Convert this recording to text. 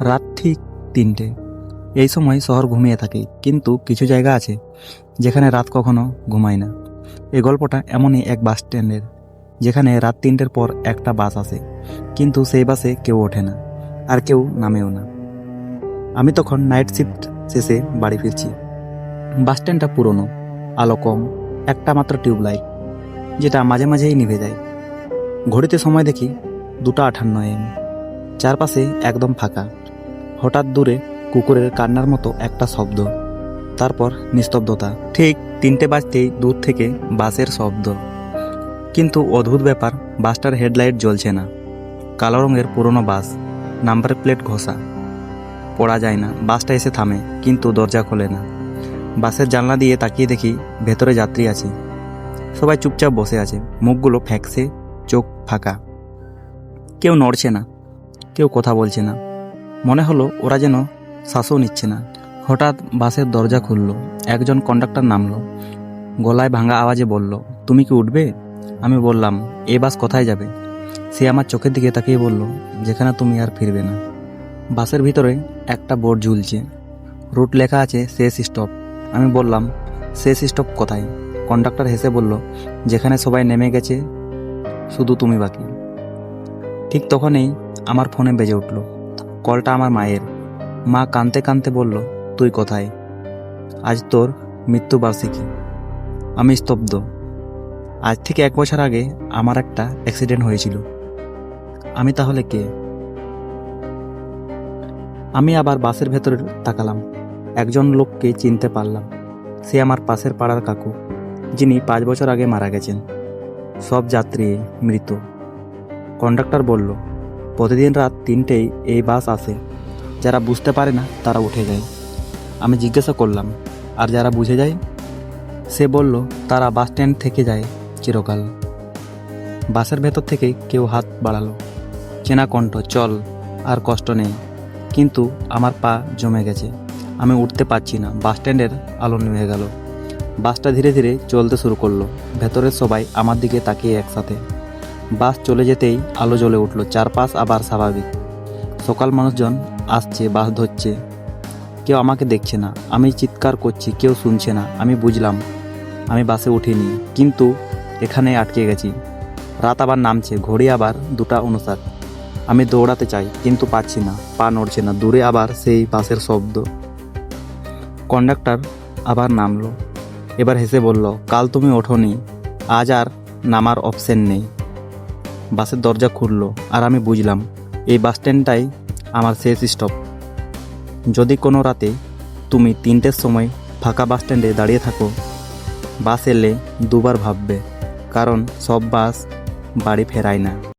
রাত ঠিক তিনটে। এই সময় শহর ঘুমিয়ে থাকে, কিন্তু কিছু জায়গা আছে যেখানে রাত কখনো ঘুমায় না। এই গল্পটা এমনই এক বাস স্ট্যান্ডের, যেখানে রাত তিনটের পর একটা বাস আসে, কিন্তু সেই বাসে কেউ ওঠে না, আর কেউ নামেও না। আমি তখন নাইট শিফট শেষে বাড়ি ফিরছি। বাস স্ট্যান্ডটা পুরনো, আলো কম, একটা মাত্র টিউবলাইট, যেটা মাঝে মাঝেই নিভে যায়। ঘড়িতে সময় দেখি দুটো আঠান্ন এম, চারপাশে একদম ফাঁকা। হঠাৎ দূরে কুকুরের কান্নার মতো একটা শব্দ। তারপর নিস্তব্ধতা। ঠিক তিনটে বাজতেই দূর থেকে বাসের শব্দ। কিন্তু অদ্ভুত ব্যাপার, বাসটার হেডলাইট জ্বলছে না। কালো রঙের পুরনো বাস, নাম্বার প্লেট ঘষা। পড়া যায় না, বাসটা এসে থামে, কিন্তু দরজা খোলে না। বাসের জানলা দিয়ে তাকিয়ে দেখি ভেতরে যাত্রী আছে। সবাই চুপচাপ বসে আছে, মুখগুলো ফ্যাকসে, চোখ ফাঁকা। কেউ নড়ছে না, কেউ কথা বলছে না। মনে হলো ওরা যেন শ্বাসও নিচ্ছে না। হঠাৎ বাসের দরজা খুলল। একজন কন্ডাক্টর নামলো। গলায় ভাঙা আওয়াজে বলল, তুমি কি উঠবে? আমি বললাম, এ বাস কোথায় যাবে? সে আমার চোখের দিকে তাকিয়ে বলল, যেখানে তুমি আর ফিরবে না। বাসের ভিতরে একটা বোর্ড ঝুলছে। রুট লেখা আছে, শেষ স্টপ। আমি বললাম, শেষ স্টপ কোথায়? কন্ডাক্টর হেসে বলল, যেখানে সবাই নেমে গেছে, শুধু তুমি বাকি। ঠিক তখনই আমার ফোনে বেজে উঠল। কলটা আমার মায়ের। মা কানতে কানতে বলল, তুই কোথায়? আজ তোর মৃত্যুবার্ষিকী। আমি স্তব্ধ। আজ থেকে এক বছর আগে আমার একটা অ্যাক্সিডেন্ট হয়েছিল। আমি তাহলে কে? আমি আবার বাসের ভেতরে তাকালাম। একজন লোককে চিনতে পারলাম। সে আমার পাশের পাড়ার কাকু, যিনি পাঁচ বছর আগে মারা গেছেন। সব যাত্রী মৃত। কন্ডাক্টর বলল প্রতিদিন রাত তিনটেই এই বাস আসে। যারা বুঝতে পারে না, তারা উঠে যায়। আমি জিজ্ঞাসা করলাম, আর যারা বুঝে যায়? সে বলল, তারা বাস স্ট্যান্ড থেকে যায় চিরকাল। বাসের ভেতর থেকে কেউ হাত বাড়ালো। চেনা কণ্ঠ, চল, আর কষ্ট নেই। কিন্তু আমার পা জমে গেছে। আমি উঠতে পারছি না। বাস স্ট্যান্ডের আলো নিভে গেল। বাসটা ধীরে ধীরে চলতে শুরু করল। ভেতরের সবাই আমার দিকে তাকিয়ে একসাথে। বাস চলে যেতেই আলো জ্বলে উঠল, চারপাশ আবার স্বাভাবিক। সকাল মানুষজন আসছে, বাস ধরছে। কেউ আমাকে দেখছে না, আমি চিৎকার করছি, কেউ শুনছে না, আমি বুঝলাম, আমি বাসে উঠিনি, কিন্তু এখানে আটকে গেছি। রাত আবার নামছে, ঘড়ি আবার দুটা অনুসার আমি দৌড়াতে চাই, কিন্তু পাচ্ছি না, পা নড়ছে না, দূরে আবার সেই বাসের শব্দ। কন্ডাক্টর আবার নামলো, এবার হেসে বলল, কাল তুমি ওঠোনি, আজ আর নামার অপশন নেই। বাসের দরজা খুললো আর আমি বুঝলাম, এই বাস স্ট্যান্ডটাই আমার শেষ স্টপ। যদি কোনো রাতে তুমি তিনটের সময় ফাঁকা বাস স্ট্যান্ডে দাঁড়িয়ে থাকো, বাস এলে দুবার ভাববে, কারণ সব বাস বাড়ি ফেরায় না।